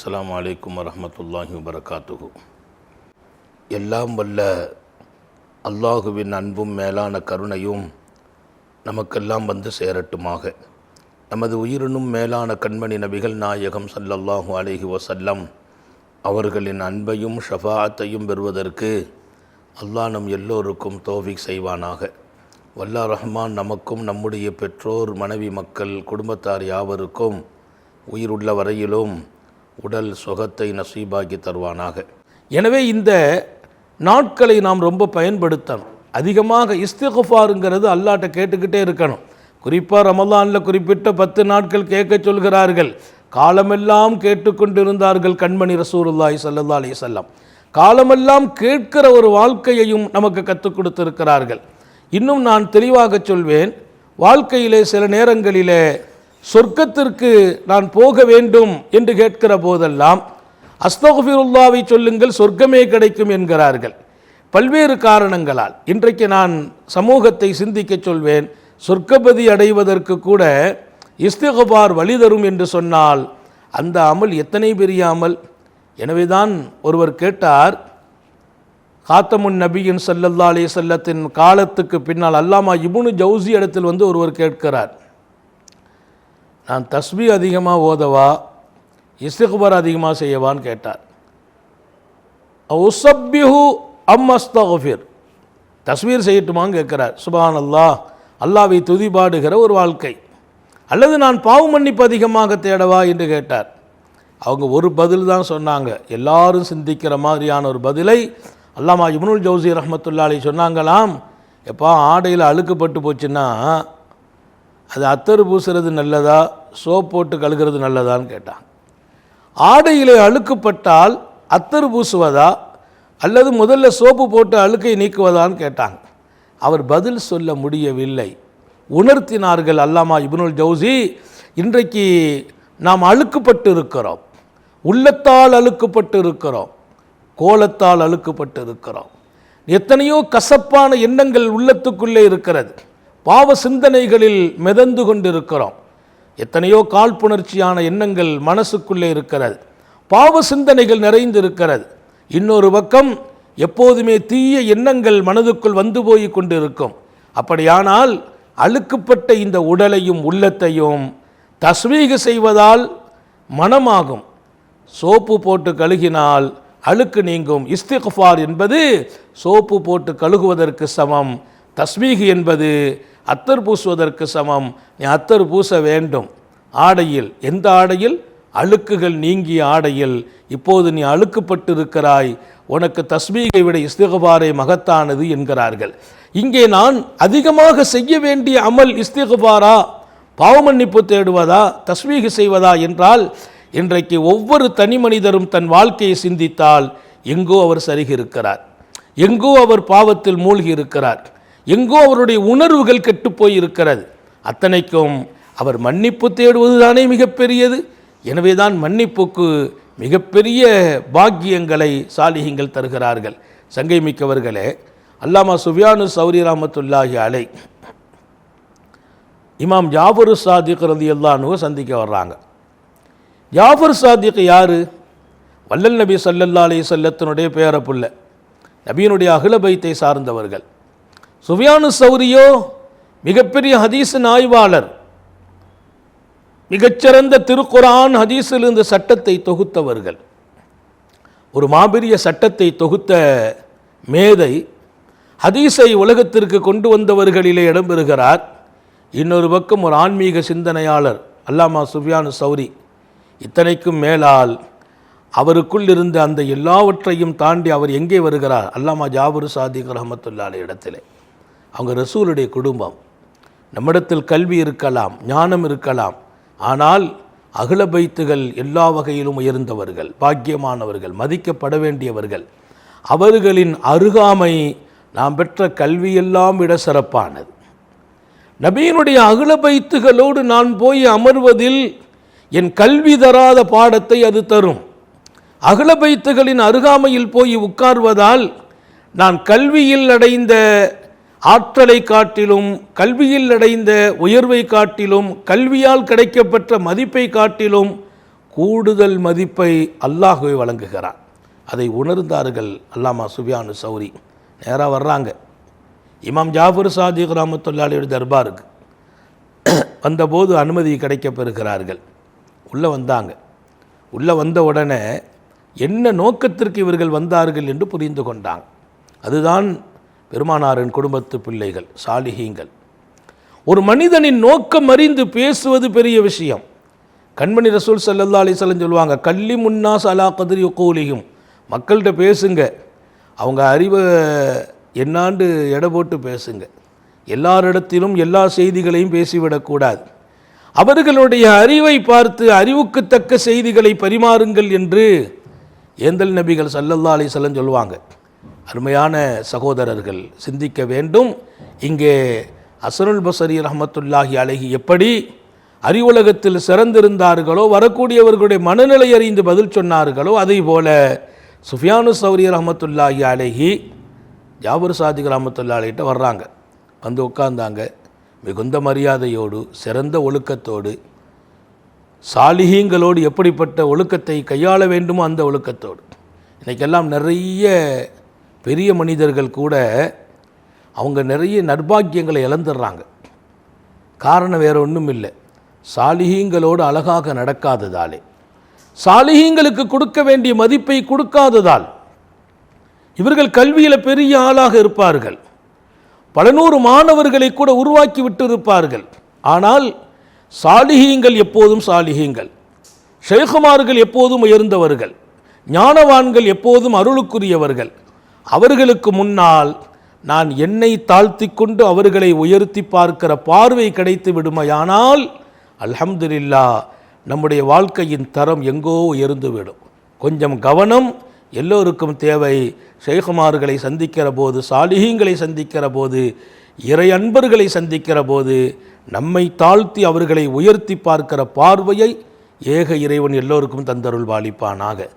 அஸ்லாம் அலைக்கும் வரமத்துல்லாஹி வபரகாத்துஹு. எல்லாம் வல்ல அல்லாஹுவின் அன்பும் மேலான கருணையும் நமக்கெல்லாம் வந்து சேரட்டுமாக. நமது உயிரினும் மேலான கண்மணி நபிகள் நாயகம் சல்லல்லாஹு அலைஹி வசல்லம் அவர்களின் அன்பையும் ஷஃபாத்தையும் பெறுவதற்கு அல்லாஹ் நம் எல்லோருக்கும் தோஃபிக் செய்வானாக. வல்லா ரஹ்மான் நமக்கும் நம்முடைய பெற்றோர் மனைவி மக்கள் குடும்பத்தார் யாவருக்கும் உயிருள்ள வரையிலும் உடல் சுகத்தை நசீபாக்கி தருவானாக. எனவே இந்த நாட்களை நாம் ரொம்ப பயன்படுத்தணும். அதிகமாக இஸ்திகுஃபாருங்கிறது அல்லாட்ட கேட்டுக்கிட்டே இருக்கணும். குறிப்பாக ரமலானில் குறிப்பிட்ட பத்து நாட்கள் கேட்க சொல்கிறார்கள். காலமெல்லாம் கேட்டுக்கொண்டிருந்தார்கள் கண்மணி ரசூருல்லாய் சல்லா அலி வஸல்லம். காலமெல்லாம் கேட்கிற ஒரு வாழ்க்கையையும் நமக்கு கற்றுக் கொடுத்திருக்கிறார்கள். இன்னும் நான் தெளிவாக சொல்வேன். வாழ்க்கையிலே சில நேரங்களிலே சொர்க்கத்திற்கு நான் போக வேண்டும் என்று கேட்கிற போதெல்லாம் அஸ்தகுஃபிருல்லாவை சொல்லுங்கள் சொர்க்கமே கிடைக்கும் என்கிறார்கள். பல்வேறு காரணங்களால். இன்றைக்கு நான் சமூகத்தை சிந்திக்க சொல்வேன் சொர்க்கபதி அடைவதற்கு கூட இஸ்திகுபார் வழி தரும் என்று சொன்னால் அந்த அமல் எத்தனை பெரிய அமல்? எனவேதான் ஒருவர் கேட்டார் காத்தமுன் நபியின் சல்லல்லா அலி செல்லத்தின் காலத்துக்கு பின்னால் அல்லாமா இபுனு ஜவுசி இடத்தில் வந்து ஒருவர் கேட்கிறார். நான் தஸ்பி அதிகமாக ஓதவா இஸ்திகுபார் அதிகமாக செய்யவான்னு கேட்டார். உசப்பிஹு அம் அஸ்தகுஃபிர் தஸ்வீர் செய்யட்டுமான்னு கேட்குறார். சுபான் அல்லாஹ் அல்லாவை துதிபாடுகிற ஒரு வாழ்க்கை. அல்லது நான் பாவ மன்னிப்பு அதிகமாக தேடவா என்று கேட்டார். அவங்க ஒரு பதில் தான் சொன்னாங்க. எல்லாரும் சிந்திக்கிற மாதிரியான ஒரு பதிலை அல்லாமா இப்னுல் ஜவுசி ரஹ்மத்துல்லாஹி சொன்னாங்களாம். எப்பா ஆடையில் அழுக்குப்பட்டு போச்சுன்னா அது அத்தர் பூசுறது நல்லதா? சோப் போட்டு கழுகிறது நல்லதான்னு கேட்டாங்க ஆடையிலே அழுக்குப்பட்டால் அத்தர் பூசுவதா? அல்லது முதல்ல சோப்பு போட்டு அழுக்கை நீக்குவதான்னு கேட்டாங்க. அவர் பதில் சொல்ல முடியவில்லை. உணர்த்தினார்கள் அல்லாமா இப்னுல் ஜவுசி இன்றைக்கு நாம் அழுக்குப்பட்டு இருக்கிறோம் உள்ளத்தால் அழுக்குப்பட்டு இருக்கிறோம் கோலத்தால் அழுக்குப்பட்டு இருக்கிறோம் எத்தனையோ கசப்பான எண்ணங்கள் உள்ளத்துக்குள்ளே இருக்கிறது. பாவ சிந்தனைகளில் மிதந்து கொண்டிருக்கிறோம். எத்தனையோ காழ்ப்புணர்ச்சியான எண்ணங்கள் மனசுக்குள்ளே இருக்கிறது. பாவ சிந்தனைகள் நிறைந்திருக்கிறது. இன்னொரு பக்கம் எப்போதுமே தீய எண்ணங்கள் மனதுக்குள் வந்து போய் கொண்டிருக்கும். அப்படியானால் அழுக்குப்பட்ட இந்த உடலையும் உள்ளத்தையும் தஸ்வீக செய்வதால் மனமாகும். சோப்பு போட்டு கழுகினால் அழுக்கு நீங்கும். இஸ்திகுஃபார் என்பது சோப்பு போட்டு கழுகுவதற்கு சமம். தஸ்மீகி என்பது அத்தர் பூசுவதற்கு சமம். நீ அத்தர் பூச வேண்டும். ஆடையில் எந்த ஆடையில்? அழுக்குகள் நீங்கிய ஆடையில். இப்போது நீ அழுக்குப்பட்டு இருக்கிறாய் உனக்கு தஸ்மீகை விட இஸ்திகபாரே மகத்தானது என்கிறார்கள். இங்கே நான் அதிகமாக செய்ய வேண்டிய அமல் இஸ்திகுபாரா பாவமன்னிப்பு தேடுவதா? தஸ்மீக செய்வதா என்றால் இன்றைக்கு ஒவ்வொரு தனி மனிதரும் தன் வாழ்க்கையை சிந்தித்தால் எங்கோ அவர் சருகி இருக்கிறார் எங்கோ அவர் பாவத்தில் மூழ்கி இருக்கிறார் எங்கோ அவருடைய உணர்வுகள் கெட்டுப்போய் இருக்கிறது அத்தனைக்கும் அவர் மன்னிப்பு தேடுவது தானே மிகப்பெரியது. எனவே தான் மன்னிப்புக்கு மிகப்பெரிய பாக்கியங்களை சாலிகங்கள் தருகிறார்கள். சங்கை மிக்கவர்களே அல்லாமா சுஃபியானு சௌரி ராமத்துல்லாஹி அலை இமாம் ஜாஃபரு சாதிக் ரதி அல்லானுவை சந்திக்க வர்றாங்க. ஜாஃபர் சாதிக் யார்? வல்லல் நபி சல்லல்லா அலி சல்லத்தினுடைய பேரப்புள்ள நபியினுடைய அகில பைத்தை சார்ந்தவர்கள். சுஃபியானு சௌரியோ மிகப்பெரிய ஹதீஸின் ஆய்வாளர். மிகச்சிறந்த திருக்குரான் ஹதீஸில் சட்டத்தை தொகுத்தவர்கள். ஒரு மாபெரிய சட்டத்தை தொகுத்த மேதை ஹதீஸை உலகத்திற்கு கொண்டு வந்தவர்களிலே இடம்பெறுகிறார். இன்னொரு பக்கம் ஒரு ஆன்மீக சிந்தனையாளர் அல்லாமா சுஃபியானு சௌரி. இத்தனைக்கும் மேலால் அவருக்குள் இருந்து அந்த எல்லாவற்றையும் தாண்டி அவர் எங்கே வருகிறார்? அல்லாமா ஜாபுர் சாதிக் ரஹமத்துல்லாலே இடத்திலே. அவங்க ரசூலுடைய குடும்பம். நம்மிடத்தில் கல்வி இருக்கலாம் ஞானம் இருக்கலாம். ஆனால் அகில பைத்துகள் எல்லா வகையிலும் உயர்ந்தவர்கள் பாக்கியமானவர்கள் மதிக்கப்பட வேண்டியவர்கள். அவர்களின் அருகாமை நாம் பெற்ற கல்வியெல்லாம் விட சிறப்பானது. நபியினுடைய அகில பைத்துகளோடு நான் போய் அமர்வதில் என் கல்வி தராத பாடத்தை அது தரும். அகில பைத்துகளின் அருகாமையில் போய் உட்கார்வதால் நான் கல்வியில் அடைந்த ஆற்றலை காட்டிலும் கல்வியில் அடைந்த உயர்வை காட்டிலும் கல்வியால் கிடைக்கப்பெற்ற மதிப்பை காட்டிலும் கூடுதல் மதிப்பை அல்லாஹுவை வழங்குகிறான் அதை உணர்ந்தார்கள் அல்லாமா சுபியானு சௌரி. நேராக வர்றாங்க. இமாம் ஜாஃபர் சாதிக் ரஹமத்துல்லாலியோட தர்பாருக்கு வந்தபோது அனுமதி கிடைக்கப்பெறுகிறார்கள். உள்ளே வந்தாங்க. உள்ளே வந்த உடனே என்ன நோக்கத்திற்கு இவர்கள் வந்தார்கள் என்று புரிந்து கொண்டாங்க. அதுதான் பெருமானாரின் குடும்பத்து பிள்ளைகள் சாலிகீங்கள். ஒரு மனிதனின் நோக்கம் அறிந்து பேசுவது பெரிய விஷயம். கண்மணி ரசூல் சல்லல்லா அலிஸ்லம் சொல்லுவாங்க கள்ளி முன்னாஸ் அலா கதிரி கூலியும் மக்கள்கிட்ட பேசுங்க. அவங்க அறிவை என்னாண்டு எடை போட்டு பேசுங்க. எல்லாரிடத்திலும் எல்லா செய்திகளையும் பேசிவிடக்கூடாது அவர்களுடைய அறிவை பார்த்து அறிவுக்கு தக்க செய்திகளை பரிமாறுங்கள் என்று ஏந்தல் நபிகள் சல்லல்லா அலிசல்லம் சொல்லுவாங்க. அருமையான சகோதரர்கள் சிந்திக்க வேண்டும். இங்கே அசருல் பசரி ரஹமத்துல்லாஹி அழகி எப்படி அறிவுலகத்தில் சிறந்திருந்தார்களோ வரக்கூடியவர்களுடைய மனநிலை அறிந்து பதில் சொன்னார்களோ அதே போல சுஃபியானு சௌரி ரஹமத்துல்லாஹி அழகி ஜாபர் சாதிக் ரஹமத்துல்லாஹிட்ட வர்றாங்க. வந்து உட்கார்ந்தாங்க. மிகுந்த மரியாதையோடு சிறந்த ஒழுக்கத்தோடு சாலிகிங்களோடு எப்படிப்பட்ட ஒழுக்கத்தை கையாள வேண்டுமோ அந்த ஒழுக்கத்தோடு. இன்றைக்கெல்லாம் நிறைய பெரிய மனிதர்கள் கூட அவங்க நிறைய நர்பாக்கியங்களை இழந்துடுறாங்க. காரணம் வேற ஒன்றும் இல்லை. சாலிகீங்களோடு அழகாக நடக்காததாலே. சாலிகீங்களுக்கு கொடுக்க வேண்டிய மதிப்பை கொடுக்காததால் இவர்கள் கல்வியில் பெரிய ஆளாக இருப்பார்கள். பல நூறு மாணவர்களை கூட உருவாக்கி விட்டு இருப்பார்கள் ஆனால் சாலிகீங்கள் எப்போதும் சாலிகீங்கள் ஷேகுமார்கள் எப்போதும் உயர்ந்தவர்கள். ஞானவான்கள் எப்போதும் அருளுக்குரியவர்கள். அவர்களுக்கு முன்னால் நான் என்னை தாழ்த்தி கொண்டு அவர்களை உயர்த்தி பார்க்கிற பார்வை கிடைத்து விடுமையானால் அல்ஹம்துலில்லா நம்முடைய வாழ்க்கையின் தரம் எங்கோ உயர்ந்துவிடும். கொஞ்சம் கவனம் எல்லோருக்கும் தேவை. ஷேகுமார்களை சந்திக்கிற போது சாலிகங்களை சந்திக்கிற போது இறை அன்பர்களை சந்திக்கிற போது நம்மை தாழ்த்தி அவர்களை உயர்த்தி பார்க்கிற பார்வையை ஏக இறைவன் எல்லோருக்கும் தந்தருள் பாலிப்பானாக